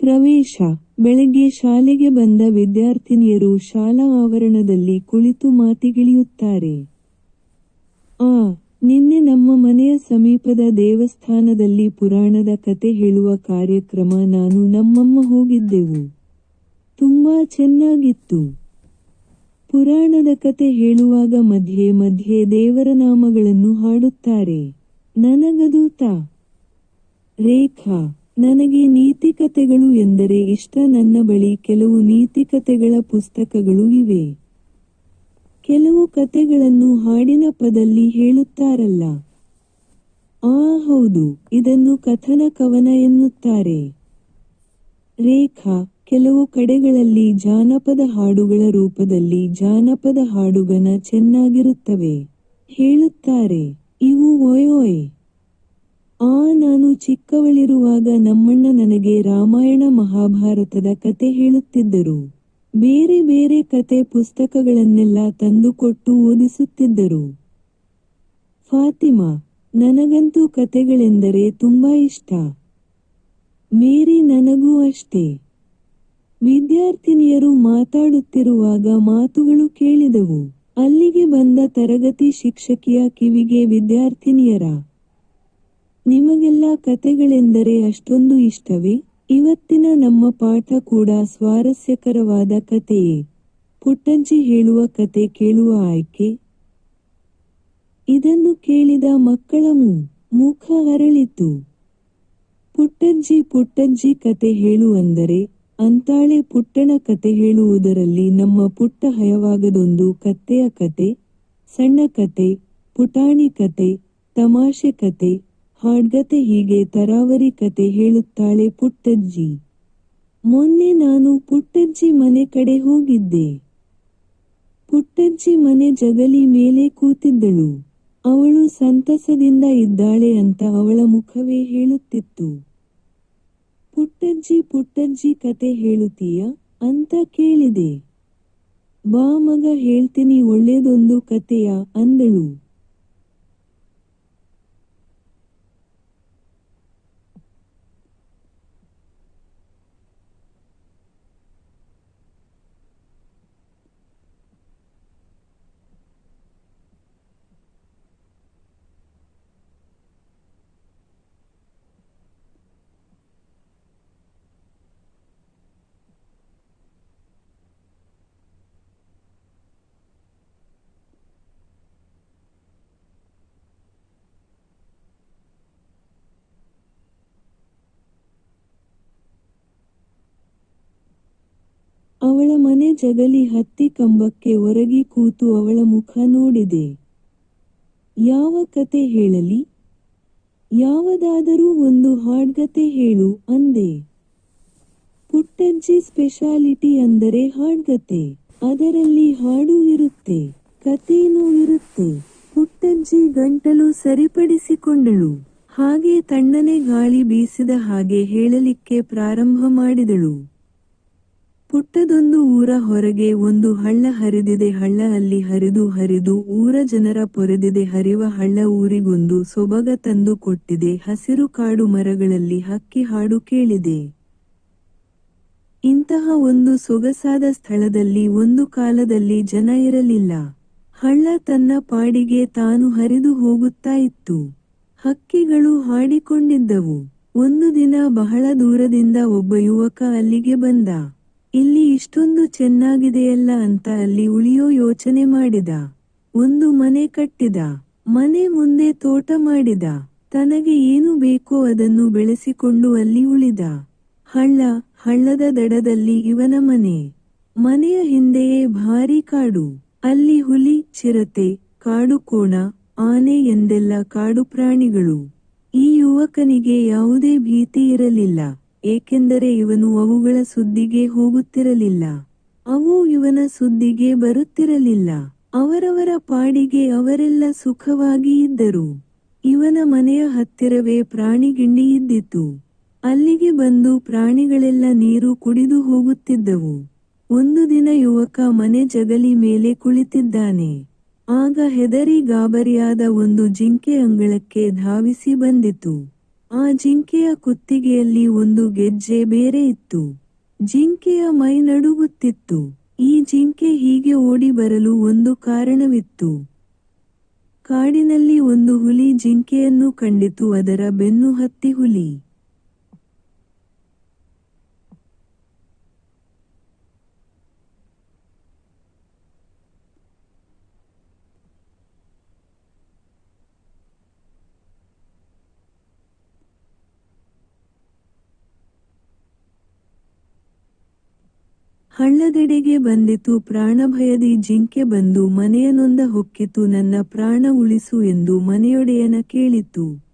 ಪ್ರವೇಶ. ಬೆಳಗ್ಗೆ ಶಾಲೆಗೆ ಬಂದ ವಿದ್ಯಾರ್ಥಿನಿಯರು ಶಾಲಾ ಆವರಣದಲ್ಲಿ ಕುಳಿತು ಮಾತಿಗಿಳಿಯುತ್ತಾರೆ. ಆ, ನಿನ್ನೆ ನಮ್ಮ ಮನೆಯ ಸಮೀಪದ ದೇವಸ್ಥಾನದಲ್ಲಿ ಪುರಾಣದ ಕತೆ ಹೇಳುವ ಕಾರ್ಯಕ್ರಮ ನಾನು ನಮ್ಮಮ್ಮ ಹೋಗಿದ್ದೆವು. ತುಂಬಾ ಚೆನ್ನಾಗಿತ್ತು. ಪುರಾಣದ ಕತೆ ಹೇಳುವಾಗ ಮಧ್ಯೆ ಮಧ್ಯೆ ದೇವರ ನಾಮಗಳನ್ನು ಹಾಡುತ್ತಾರೆ. ನನಗದೂತ. ರೇಖಾ ನನಗೆ ನೀತಿಕತೆಗಳು ಎಂದರೆ ಇಷ್ಟ. ನನ್ನ ಬಳಿ ಕೆಲವು ನೀತಿಕತೆಗಳ ಪುಸ್ತಕಗಳು ಇವೆ. ಕೆಲವು ಕತೆಗಳನ್ನು ಹಾಡಿನ ಪದಲ್ಲಿ ಹೇಳುತ್ತಾರಲ್ಲ. ಆ, ಹೌದು, ಇದನ್ನು ಕಥನ ಕವನ ಎನ್ನುತ್ತಾರೆ. ರೇಖಾ, ಕೆಲವು ಕಡೆಗಳಲ್ಲಿ ಜಾನಪದ ಹಾಡುಗಳ ರೂಪದಲ್ಲಿ ಜಾನಪದ ಹಾಡುಗನ ಚೆನ್ನಾಗಿರುತ್ತವೆ. ಹೇಳುತ್ತಾರೆ, ಇವು ಓಯೋಯ್ ಆ ನಾನು ಚಿಕ್ಕವಳಿರುವಾಗ ನಮ್ಮಣ್ಣ ನನಗೆ ರಾಮಾಯಣ ಮಹಾಭಾರತದ ಕತೆ ಹೇಳುತ್ತಿದ್ದರು. ಬೇರೆ ಬೇರೆ ಕತೆ ಪುಸ್ತಕಗಳನ್ನೆಲ್ಲ ತಂದುಕೊಟ್ಟು ಓದಿಸುತ್ತಿದ್ದರು. ಫಾತಿಮಾ, ನನಗಂತೂ ಕತೆಗಳೆಂದರೆ ತುಂಬಾ ಇಷ್ಟ. ಮೇರಿ ನನಗೂ ಅಷ್ಟೇ. ವಿದ್ಯಾರ್ಥಿನಿಯರು ಮಾತಾಡುತ್ತಿರುವಾಗ ಮಾತುಗಳು ಕೇಳಿದವು. ಅಲ್ಲಿಗೆ ಬಂದ ತರಗತಿ ಶಿಕ್ಷಕಿಯ ಕಿವಿಗೆ ವಿದ್ಯಾರ್ಥಿನಿಯರ ನಿಮಗೆಲ್ಲ ಕತೆಗಳೆಂದರೆ ಅಷ್ಟೊಂದು ಇಷ್ಟವೇ? ಇವತ್ತಿನ ನಮ್ಮ ಪಾಠ ಕೂಡ ಸ್ವಾರಸ್ಯಕರವಾದ ಕಥೆಯೇ. ಪುಟ್ಟಂಜಿ ಹೇಳುವ ಕತೆ ಕೇಳುವ ಆಯ್ಕೆ. ಇದನ್ನು ಕೇಳಿದ ಮಕ್ಕಳ ಮುಖ ಅರಳಿತು. ಪುಟ್ಟಂಜಿ ಪುಟ್ಟಂಜಿ ಕತೆ ಹೇಳುವಂದರೆ ಅಂತಾಳೆ ಪುಟ್ಟಣ ಕತೆ ಹೇಳುವುದರಲ್ಲಿ ನಮ್ಮ ಪುಟ್ಟ ಹಯವಾಗದೊಂದು ಕತ್ತೆಯ ಕತೆ, ಸಣ್ಣ ಕತೆ, ಪುಟಾಣಿ ಕತೆ, ತಮಾಷೆ ಕತೆ ಹಾಡ್ಗತೆ ಹೀಗೆ ತರಾವರಿ ಕತೆ ಹೇಳುತ್ತಾಳೆ ಪುಟ್ಟಜ್ಜಿ. ಮೊನ್ನೆ ನಾನು ಪುಟ್ಟಜ್ಜಿ ಮನೆ ಕಡೆ ಹೋಗಿದ್ದೆ. ಪುಟ್ಟಜ್ಜಿ ಮನೆ ಜಗಲಿ ಮೇಲೆ ಕೂತಿದ್ದಳು. ಅವಳು ಸಂತಸದಿಂದ ಇದ್ದಾಳೆ ಅಂತ ಅವಳ ಮುಖವೇ ಹೇಳುತ್ತಿತ್ತು. ಪುಟ್ಟಜ್ಜಿ ಪುಟ್ಟಜ್ಜಿ ಕತೆ ಹೇಳುತ್ತೀಯ ಅಂತ ಕೇಳಿದೆ. ಬಾ ಮಗ ಹೇಳ್ತೀನಿ ಒಳ್ಳೇದೊಂದು ಕತೆಯ ಅಂದಳು ಅವಳ ಮನೆ ಜಗಲಿ ಹತ್ತಿ ಕಂಬಕ್ಕೆ ಒರಗಿ ಕೂತು ಅವಳ ಮುಖ ನೋಡಿದೆ. ಯಾವ ಕತೆ ಹೇಳಲಿ? ಯಾವದಾದರೂ ಒಂದು ಹಾಡ್ಗತೆ ಹೇಳು ಅಂದೆ. ಪುಟ್ಟಜ್ಜಿ ಸ್ಪೆಷಾಲಿಟಿ ಅಂದರೆ ಹಾಡ್ಗತೆ ಅದರಲ್ಲಿ ಹಾಡು ಇರುತ್ತೆ ಕಥೇನೂ ಇರುತ್ತೆ ಪುಟ್ಟಜ್ಜಿ ಗಂಟಲು ಸರಿಪಡಿಸಿಕೊಂಡಳು. ಹಾಗೆ ತಣ್ಣನೆ ಗಾಳಿ ಬೀಸಿದ ಹಾಗೆ ಹೇಳಲಿಕ್ಕೆ ಪ್ರಾರಂಭ ಮಾಡಿದಳು. ಪುಟ್ಟದೊಂದು ಊರ ಹೊರಗೆ ಒಂದು ಹಳ್ಳ ಹರಿದಿದೆ. ಹಳ್ಳ ಅಲ್ಲಿ ಹರಿದು ಹರಿದು ಊರ ಜನರ ಪೊರೆದಿದೆ. ಹರಿವ ಹಳ್ಳ ಊರಿಗೊಂದು ಸೊಬಗ ತಂದು ಕೊಟ್ಟಿದೆ. ಹಸಿರು ಕಾಡು ಮರಗಳಲ್ಲಿ ಹಕ್ಕಿ ಹಾಡು ಕೇಳಿದೆ. ಇಂತಹ ಒಂದು ಸೊಗಸಾದ ಸ್ಥಳದಲ್ಲಿ ಒಂದು ಕಾಲದಲ್ಲಿ ಜನ ಇರಲಿಲ್ಲ. ಹಳ್ಳ ತನ್ನ ಪಾಡಿಗೆ ತಾನು ಹರಿದು ಹೋಗುತ್ತಾ ಇತ್ತು. ಹಕ್ಕಿಗಳು ಹಾಡಿಕೊಂಡಿದ್ದವು. ಒಂದು ದಿನ ಬಹಳ ದೂರದಿಂದ ಒಬ್ಬ ಯುವಕ ಅಲ್ಲಿಗೆ ಬಂದ. ಇಲ್ಲಿ ಇಷ್ಟೊಂದು ಚೆನ್ನಾಗಿದೆಯಲ್ಲ ಅಂತ ಅಲ್ಲಿ ಉಳಿಯೋ ಯೋಚನೆ ಮಾಡಿದ. ಒಂದು ಮನೆ ಕಟ್ಟಿದ. ಮನೆ ಮುಂದೆ ತೋಟ ಮಾಡಿದ. ತನಗೆ ಏನು ಬೇಕೋ ಅದನ್ನು ಬೆಳೆಸಿಕೊಂಡು ಅಲ್ಲಿ ಉಳಿದ. ಹಳ್ಳ, ಹಳ್ಳದ ದಡದಲ್ಲಿ ಇವನ ಮನೆ. ಮನೆಯ ಹಿಂದೆಯೇ ಭಾರಿ ಕಾಡು. ಅಲ್ಲಿ ಹುಲಿ, ಚಿರತೆ, ಕಾಡು ಕೋಣ, ಆನೆ ಎಂದೆಲ್ಲ ಕಾಡು ಪ್ರಾಣಿಗಳು. ಈ ಯುವಕನಿಗೆ ಯಾವುದೇ ಭೀತಿ ಇರಲಿಲ್ಲ. ಏಕೆಂದರೆ ಇವನು ಅವುಗಳ ಸುದ್ದಿಗೆ ಹೋಗುತ್ತಿರಲಿಲ್ಲ. ಅವು ಇವನ ಸುದ್ದಿಗೆ ಬರುತ್ತಿರಲಿಲ್ಲ. ಅವರವರ ಪಾಡಿಗೆ ಅವರೆಲ್ಲ ಸುಖವಾಗಿ ಇದ್ದರು. ಇವನ ಮನೆಯ ಹತ್ತಿರವೇ ಪ್ರಾಣಿಗಿಂಡಿ ಇದ್ದಿತು ಅಲ್ಲಿಗೆ ಬಂದು ಪ್ರಾಣಿಗಳೆಲ್ಲ ನೀರು ಕುಡಿದು ಹೋಗುತ್ತಿದ್ದವು. ಒಂದು ದಿನ ಯುವಕ ಮನೆ ಜಗಲಿ ಮೇಲೆ ಕುಳಿತಿದ್ದಾನೆ. ಆಗ ಹೆದರಿ ಗಾಬರಿಯಾದ ಒಂದು ಜಿಂಕೆ ಅಂಗಳಕ್ಕೆ ಧಾವಿಸಿ ಬಂದಿತು. ಆ ಜಿಂಕೆಯ ಕುತ್ತಿಗೆಯಲ್ಲಿ ಒಂದು ಗೆಜ್ಜೆ ಬೇರೆ ಇತ್ತು. ಜಿಂಕೆಯ ಮೈ ನಡುಗುತ್ತಿತ್ತು. ಈ ಜಿಂಕೆ ಹೀಗೆ ಓಡಿ ಬರಲು ಒಂದು ಕಾರಣವಿತ್ತು. ಕಾಡಿನಲ್ಲಿ ಒಂದು ಹುಲಿ ಜಿಂಕೆಯನ್ನು ಕಂಡಿತು, ಅದರ ಬೆನ್ನು ಹತ್ತಿ ಹುಲಿ. ಹಳ್ಳದೆಡೆಗೆ ಬಂದಿತು, ಪ್ರಾಣಭಯದಿ ಜಿಂಕೆ ಬಂದು ಮನೆಯನೊಂದ ಹೊಕ್ಕಿತು, ನನ್ನ ಪ್ರಾಣ ಉಳಿಸು ಎಂದು ಮನೆಯೊಡೆಯನ ಕೇಳಿತು.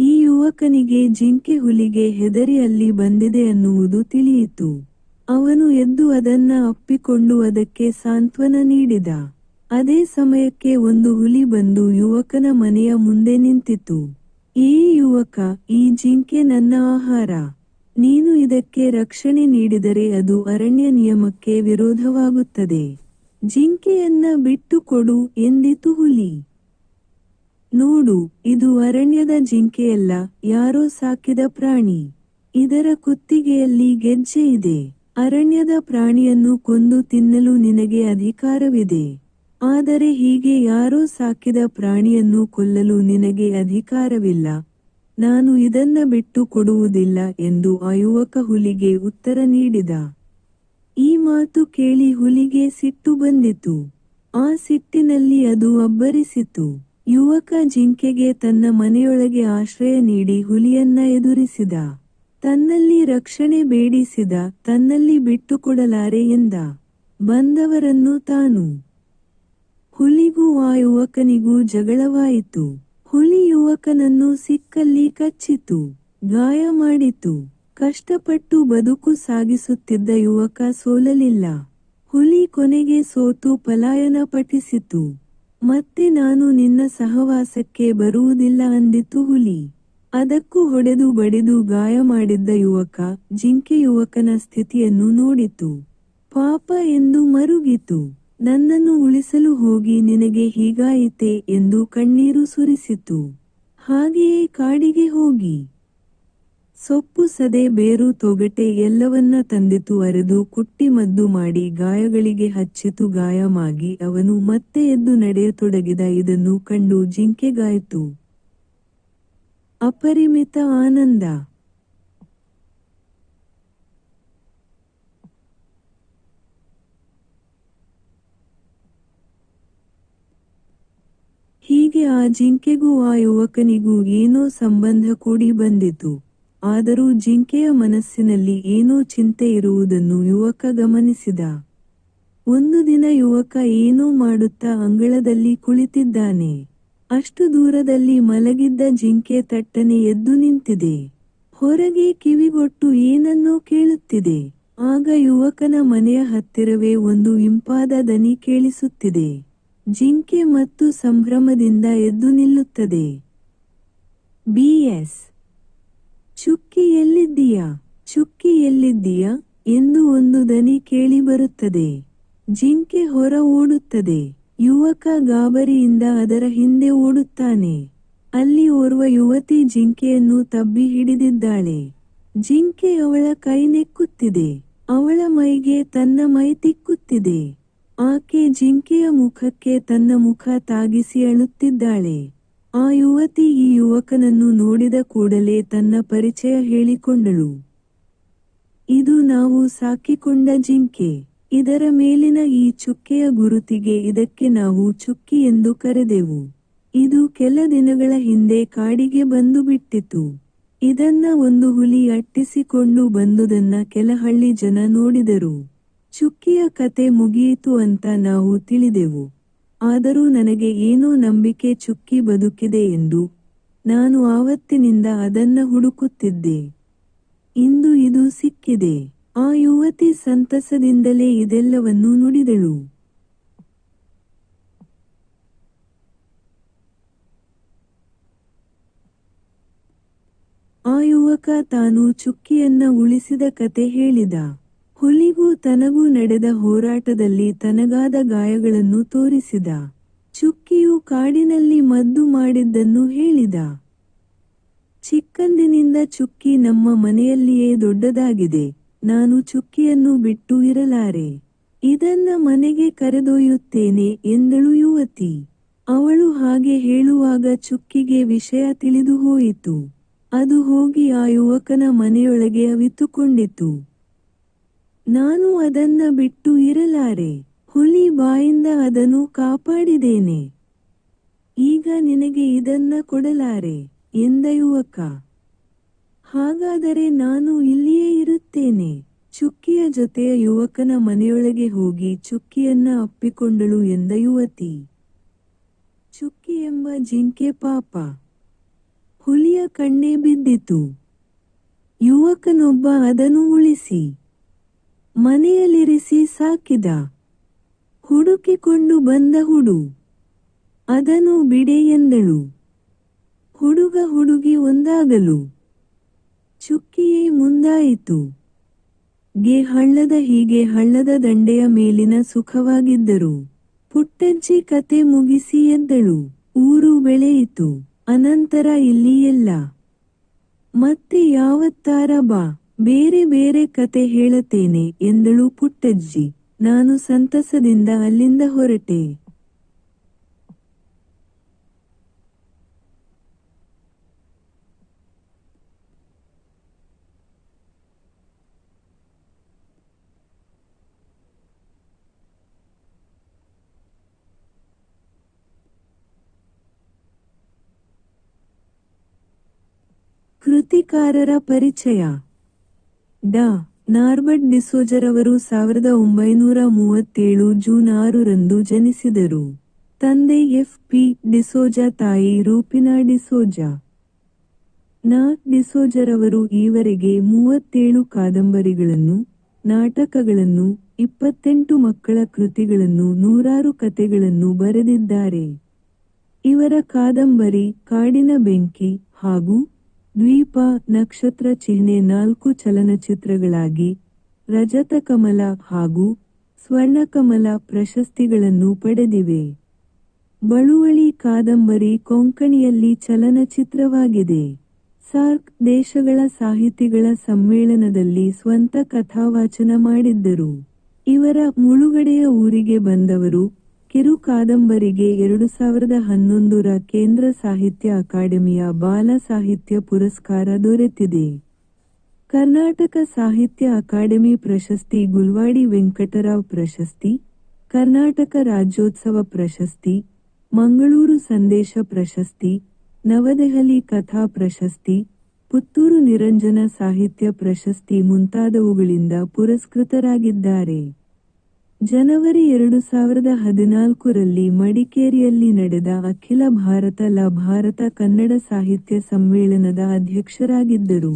ಈ ಯುವಕನಿಗೆ ಜಿಂಕೆ ಹುಲಿಗೆ ಹೆದರಿ ಅಲ್ಲಿ ಬಂದಿದೆ ಅನ್ನುವುದು ತಿಳಿಯಿತು. ಅವನು ಎದ್ದು ಅದನ್ನ ಅಪ್ಪಿಕೊಂಡು ಅದಕ್ಕೆ ಸಾಂತ್ವನ ನೀಡಿದ. ಅದೇ ಸಮಯಕ್ಕೆ ಒಂದು ಹುಲಿ ಬಂದು ಯುವಕನ ಮನೆಯ ಮುಂದೆ ನಿಂತಿತು. ಈ ಯುವಕ, ಈ ಜಿಂಕೆ ನನ್ನ ಆಹಾರ. ನೀನು ಇದಕ್ಕೆ ರಕ್ಷಣೆ ನೀಡಿದರೆ ಅದು ಅರಣ್ಯ ನಿಯಮಕ್ಕೆ ವಿರೋಧವಾಗುತ್ತದೆ. ಜಿಂಕೆಯನ್ನ ಬಿಟ್ಟು ಕೊಡು ಎಂದಿತು ಹುಲಿ. ನೋಡು, ಇದು ಅರಣ್ಯದ ಜಿಂಕೆಯಲ್ಲ, ಯಾರೋ ಸಾಕಿದ ಪ್ರಾಣಿ. ಇದರ ಕುತ್ತಿಗೆಯಲ್ಲಿ ಗೆಜ್ಜೆ ಇದೆ. ಅರಣ್ಯದ ಪ್ರಾಣಿಯನ್ನು ಕೊಂದು ತಿನ್ನಲು ನಿನಗೆ ಅಧಿಕಾರವಿದೆ. ಆದರೆ ಹೀಗೆ ಯಾರೋ ಸಾಕಿದ ಪ್ರಾಣಿಯನ್ನು ಕೊಲ್ಲಲು ನಿನಗೆ ಅಧಿಕಾರವಿಲ್ಲ. ನಾನು ಇದನ್ನ ಬಿಟ್ಟು ಕೊಡುವುದಿಲ್ಲ ಎಂದು ಆ ಯುವಕ ಹುಲಿಗೆ ಉತ್ತರ ನೀಡಿದ. ಈ ಮಾತು ಕೇಳಿ ಹುಲಿಗೆ ಸಿಟ್ಟು ಬಂದಿತು. ಆ ಸಿಟ್ಟಿನಲ್ಲಿ ಅದು ಅಬ್ಬರಿಸಿತು. ಯುವಕ ಜಿಂಕೆಗೆ ತನ್ನ ಮನೆಯೊಳಗೆ ಆಶ್ರಯ ನೀಡಿ ಹುಲಿಯನ್ನ ಎದುರಿಸಿದ. ತನ್ನಲ್ಲಿ ರಕ್ಷಣೆ ಬೇಡಿಸಿದ, ತನ್ನಲ್ಲಿ ಬಿಟ್ಟುಕೊಡಲಾರೆ ಎಂದ. ಬಂದವರನ್ನು ತಾನು. ಹುಲಿಗೂ ಆ ಯುವಕನಿಗೂ ಜಗಳವಾಯಿತು. ಯುವಕನನ್ನು ಸಿಕ್ಕಲ್ಲಿ ಕಚ್ಚಿತು, ಗಾಯ ಮಾಡಿತು. ಕಷ್ಟಪಟ್ಟು ಬದುಕು ಸಾಗಿಸುತ್ತಿದ್ದ ಯುವಕ ಸೋಲಲಿಲ್ಲ. ಹುಲಿ ಕೊನೆಗೆ ಸೋತು ಪಲಾಯನ ಪಠಿಸಿತು. ಮತ್ತೆ ನಾನು ನಿನ್ನ ಸಹವಾಸಕ್ಕೆ ಬರುವುದಿಲ್ಲ ಅಂದಿತು ಹುಲಿ. ಅದಕ್ಕೂ ಹೊಡೆದು ಬಡಿದು ಗಾಯ ಮಾಡಿದ್ದ ಯುವಕ ಜಿಂಕೆ ಯುವಕನ ಸ್ಥಿತಿಯನ್ನು ನೋಡಿತು. ಪಾಪ ಎಂದು ಮರುಗಿತು. ನನ್ನನ್ನು ಉಳಿಸಲು ಹೋಗಿ ನಿನಗೆ ಹೀಗಾಯಿತೆ ಎಂದು ಕಣ್ಣೀರು ಸುರಿಸಿತು. ಹಾಗೆಯೇ ಕಾಡಿಗೆ ಹೋಗಿ. ಸೊಪ್ಪು ಸದೆ ಬೇರು ತೊಗಟೆ ಎಲ್ಲವನ್ನ ತಂದಿತು ಅರೆದು ಕುಟ್ಟಿ ಮದ್ದು ಮಾಡಿ ಗಾಯಗಳಿಗೆ ಹಚ್ಚಿತು ಗಾಯಮಾಗಿ ಅವನು ಮತ್ತೆ ಎದ್ದು ನಡೆಯತೊಡಗಿದ ಇದನ್ನು ಕಂಡು ಜಿಂಕೆಗಾಯಿತು. ಅಪರಿಮಿತ ಆನಂದ. ಹೀಗೆ ಆ ಜಿಂಕೆಗೂ ಆ ಯುವಕನಿಗೂ ಏನೋ ಸಂಬಂಧ ಕೂಡಿ ಬಂದಿತು. ಆದರೂ ಜಿಂಕೆಯ ಮನಸ್ಸಿನಲ್ಲಿ ಏನೋ ಚಿಂತೆ ಇರುವುದನ್ನು ಯುವಕ ಗಮನಿಸಿದ. ಒಂದು ದಿನ ಯುವಕ ಏನೋ ಮಾಡುತ್ತಾ ಅಂಗಳದಲ್ಲಿ ಕುಳಿತಿದ್ದಾನೆ. ಅಷ್ಟು ದೂರದಲ್ಲಿ ಮಲಗಿದ್ದ ಜಿಂಕೆ ತಟ್ಟನೆ ಎದ್ದು ನಿಂತಿದೆ. ಹೊರಗೆ ಕಿವಿಗೊಟ್ಟು ಏನನ್ನೋ ಕೇಳುತ್ತಿದೆ. ಆಗ ಯುವಕನ ಮನೆಯ ಹತ್ತಿರವೇ ಒಂದು ಇಂಪಾದ ದನಿ ಕೇಳಿಸುತ್ತಿದೆ. ಜಿಂಕೆ ಮತ್ತು ಸಂಭ್ರಮದಿಂದ ಎದ್ದು ನಿಲ್ಲುತ್ತದೆ. ಬಿಎಸ್ ಚುಕ್ಕಿ ಎಲ್ಲಿದ್ದೀಯಾ ಚುಕ್ಕಿ ಎಲ್ಲಿದ್ದೀಯಾ ಎಂದು ಒಂದು ದನಿ ಕೇಳಿ ಬರುತ್ತದೆ. ಜಿಂಕೆ ಹೊರ ಓಡುತ್ತದೆ. ಯುವಕ ಗಾಬರಿಯಿಂದ ಅದರ ಹಿಂದೆ ಓಡುತ್ತಾನೆ. ಅಲ್ಲಿ ಓರ್ವ ಯುವತಿ ಜಿಂಕೆಯನ್ನು ತಬ್ಬಿ ಹಿಡಿದಿದ್ದಾಳೆ. ಜಿಂಕೆ ಅವಳ ಕೈ ನೆಕ್ಕುತ್ತಿದೆ. ಅವಳ ಮೈಗೆ ತನ್ನ ಮೈ ತಿಕ್ಕುತ್ತಿದೆ. ಆಕೆ ಜಿಂಕೆಯ ಮುಖಕ್ಕೆ ತನ್ನ ಮುಖ ತಾಗಿಸಿ ಅಳುತ್ತಿದ್ದಾಳೆ. ಆ ಯುವತಿ ಈ ಯುವಕನನ್ನು ನೋಡಿದ ಕೂಡಲೇ ತನ್ನ ಪರಿಚಯ ಹೇಳಿಕೊಂಡಳು. ಇದು ನಾವು ಸಾಕಿಕೊಂಡ ಜಿಂಕೆ. ಇದರ ಮೇಲಿನ ಈ ಚುಕ್ಕೆಯ ಗುರುತಿಗೆ ಇದಕ್ಕೆ ನಾವು ಚುಕ್ಕಿ ಎಂದು ಕರೆದೆವು. ಇದು ಕೆಲ ದಿನಗಳ ಹಿಂದೆ ಕಾಡಿಗೆ ಬಂದು ಬಿಟ್ಟಿತು ಇದನ್ನ ಒಂದು ಹುಲಿ ಅಟ್ಟಿಸಿಕೊಂಡು ಬಂದುದನ್ನ ಕೆಲಹಳ್ಳಿ ಜನ ನೋಡಿದರು. ಚುಕ್ಕಿಯ ಕತೆ ಮುಗಿಯಿತು ಅಂತ ನಾವು ತಿಳಿದೆವು. ಆದರೂ ನನಗೆ ಏನೋ ನಂಬಿಕೆ ಚುಕ್ಕಿ ಬದುಕಿದೆ ಎಂದು ನಾನು ಆವತ್ತಿನಿಂದ ಅದನ್ನ ಹುಡುಕುತ್ತಿದ್ದೆ. ಇಂದು ಇದು ಸಿಕ್ಕಿದೆ. ಆ ಯುವತಿ ಸಂತಸದಿಂದಲೇ ಇದೆಲ್ಲವನ್ನೂ ನುಡಿದಳು. ಆ ಯುವಕ ತಾನು ಚುಕ್ಕಿಯನ್ನ ಉಳಿಸಿದ ಕತೆ ಹೇಳಿದ. ಹುಲಿಗೂ ತನಗೂ ನಡೆದ ಹೋರಾಟದಲ್ಲಿ ತನಗಾದ ಗಾಯಗಳನ್ನು ತೋರಿಸಿದ. ಚುಕ್ಕಿಯು ಕಾಡಿನಲ್ಲಿ ಮದ್ದು ಮಾಡಿದ್ದನ್ನು ಹೇಳಿದ. ಚಿಕ್ಕಂದಿನಿಂದ ಚುಕ್ಕಿ ನಮ್ಮ ಮನೆಯಲ್ಲಿಯೇ ದೊಡ್ಡದಾಗಿದೆ. ನಾನು ಚುಕ್ಕಿಯನ್ನು ಬಿಟ್ಟು ಇರಲಾರೆ. ಇದನ್ನ ಮನೆಗೆ ಕರೆದೊಯ್ಯುತ್ತೇನೆ ಎಂದಳು ಯುವತಿ. ಅವಳು ಹಾಗೆ ಹೇಳುವಾಗ ಚುಕ್ಕಿಗೆ ವಿಷಯ ತಿಳಿದು ಹೋಯಿತು. ಅದು ಹೋಗಿ ಆ ಯುವಕನ ಮನೆಯೊಳಗೆ ಅವಿತುಕೊಂಡಿತು. ನಾನು ಅದನ್ನ ಬಿಟ್ಟು ಇರಲಾರೆ, ಹುಲಿ ಬಾಯಿಂದ ಅದನ್ನು ಕಾಪಾಡಿದೇನೆ. ಈಗ ನಿನಗೆ ಇದನ್ನ ಕೊಡಲಾರೆ, ಎಂದ ಯುವಕ. ಹಾಗಾದರೆ ನಾನು ಇಲ್ಲಿಯೇ ಇರುತ್ತೇನೆ. ಚುಕ್ಕಿಯ ಜೊತೆಯ ಯುವಕನ ಮನೆಯೊಳಗೆ ಹೋಗಿ ಚುಕ್ಕಿಯನ್ನ ಅಪ್ಪಿಕೊಂಡಳು, ಎಂದ ಯುವತಿ. ಚುಕ್ಕಿ ಎಂಬ ಜಿಂಕೆ ಪಾಪ. ಹುಲಿಯ ಕಣ್ಣೇ ಬಿದ್ದಿತು. ಯುವಕನೊಬ್ಬ ಅದನ್ನು ಉಳಿಸಿ. ಮನೆಯಲ್ಲಿರಿಸಿ ಸಾಕಿದ. ಹುಡುಕಿಕೊಂಡು ಬಂದ ಹುಡು. ಅದನ್ನು ಬಿಡೆ ಎಂದಳು. ಹುಡುಗ ಹುಡುಗಿ ಒಂದಾಗಲು. ಚುಕ್ಕಿಯೇ ಮುಂದಾಯಿತು. ಗೆ ಹಳ್ಳದ ಹೀಗೆ ಹಳ್ಳದ ದಂಡೆಯ ಮೇಲಿನ ಸುಖವಾಗಿದ್ದರು. ಪುಟ್ಟಜ್ಜಿ ಕತೆ ಮುಗಿಸಿ ಎದ್ದಳು. ಊರು ಬೆಳೆಯಿತು. ಅನಂತರ ಇಲ್ಲಿ ಎಲ್ಲ. ಮತ್ತೆ ಯಾವತ್ತಾರ ಬಾ. ಬೇರೆ ಬೇರೆ ಕತೆ ಹೇಳುತ್ತೇನೆ ಎಂದಳು ಪುಟ್ಟಜ್ಜಿ. ನಾನು ಸಂತಸದಿಂದ ಅಲ್ಲಿಂದ ಹೊರಟೆ. ಕೃತಿಕಾರರ ಪರಿಚಯ. ಡಾ ನಾರ್ಬರ್ಟ್ ಡಿಸೋಜರವರು ಸಾವಿರದ ಒಂಬೈನೂರ ಮೂವತ್ತೇಳು ಜೂನ್ ಆರರಂದು ಜನಿಸಿದರು. ತಂದೆ ಎಫ್ ಪಿ ಡಿಸೋಜ, ತಾಯಿ ರೂಪಿನಾ ಡಿಸೋಜ. ನಾ ಡಿಸೋಜರವರು ಈವರೆಗೆ ಮೂವತ್ತೇಳು ಕಾದಂಬರಿಗಳನ್ನು, ನಾಟಕಗಳನ್ನು, ಇಪ್ಪತ್ತೆಂಟು ಮಕ್ಕಳ ಕೃತಿಗಳನ್ನು, ನೂರಾರು ಕತೆಗಳನ್ನು ಬರೆದಿದ್ದಾರೆ. ಇವರ ಕಾದಂಬರಿ ಕಾಡಿನ ಬೆಂಕಿ ಹಾಗೂ ದ್ವೀಪ, ನಕ್ಷತ್ರ ಚಿಹ್ನೆ ನಾಲ್ಕು ಚಲನಚಿತ್ರಗಳಾಗಿ ರಜತ ಕಮಲ ಹಾಗೂ ಸ್ವರ್ಣಕಮಲ ಪ್ರಶಸ್ತಿಗಳನ್ನು ಪಡೆದಿವೆ. ಬಳುವಳಿ ಕಾದಂಬರಿ ಕೊಂಕಣಿಯಲ್ಲಿ ಚಲನಚಿತ್ರವಾಗಿದೆ. ಸಾರ್ಕ್ ದೇಶಗಳ ಸಾಹಿತಿಗಳ ಸಮ್ಮೇಳನದಲ್ಲಿ ಸ್ವಂತ ಕಥಾವಾಚನ ಮಾಡಿದ್ದರು. ಇವರ ಮುಳುಗಡೆಯ ಊರಿಗೆ ಬಂದವರು ಕಿರು ಕಾದಂಬರಿಗೆ ಎರಡು ಸಾವಿರದ ಹನ್ನೊಂದರ ಕೇಂದ್ರ ಸಾಹಿತ್ಯ ಅಕಾಡೆಮಿಯ ಬಾಲ ಸಾಹಿತ್ಯ ಪುರಸ್ಕಾರ ದೊರೆತಿದೆ. ಕರ್ನಾಟಕ ಸಾಹಿತ್ಯ ಅಕಾಡೆಮಿ ಪ್ರಶಸ್ತಿ ಗುಲ್ವಾಡಿ ವೆಂಕಟರಾವ್ ಪ್ರಶಸ್ತಿ, ಕರ್ನಾಟಕ ರಾಜ್ಯೋತ್ಸವ ಪ್ರಶಸ್ತಿ, ಮಂಗಳೂರು ಸಂದೇಶ ಪ್ರಶಸ್ತಿ, ನವದೆಹಲಿ ಕಥಾ ಪ್ರಶಸ್ತಿ, ಪುತ್ತೂರು ನಿರಂಜನ ಸಾಹಿತ್ಯ ಪ್ರಶಸ್ತಿ ಮುಂತಾದವುಗಳಿಂದ ಪುರಸ್ಕೃತರಾಗಿದ್ದಾರೆ. ಜನವರಿ ಎರಡು ಸಾವಿರದ ಹದಿನಾಲ್ಕರಲ್ಲಿ ಮಡಿಕೇರಿಯಲ್ಲಿ ನಡೆದ ಅಖಿಲ ಭಾರತ ಲ ಭಾರತ ಕನ್ನಡ ಸಾಹಿತ್ಯ ಸಮ್ಮೇಳನದ ಅಧ್ಯಕ್ಷರಾಗಿದ್ದರು.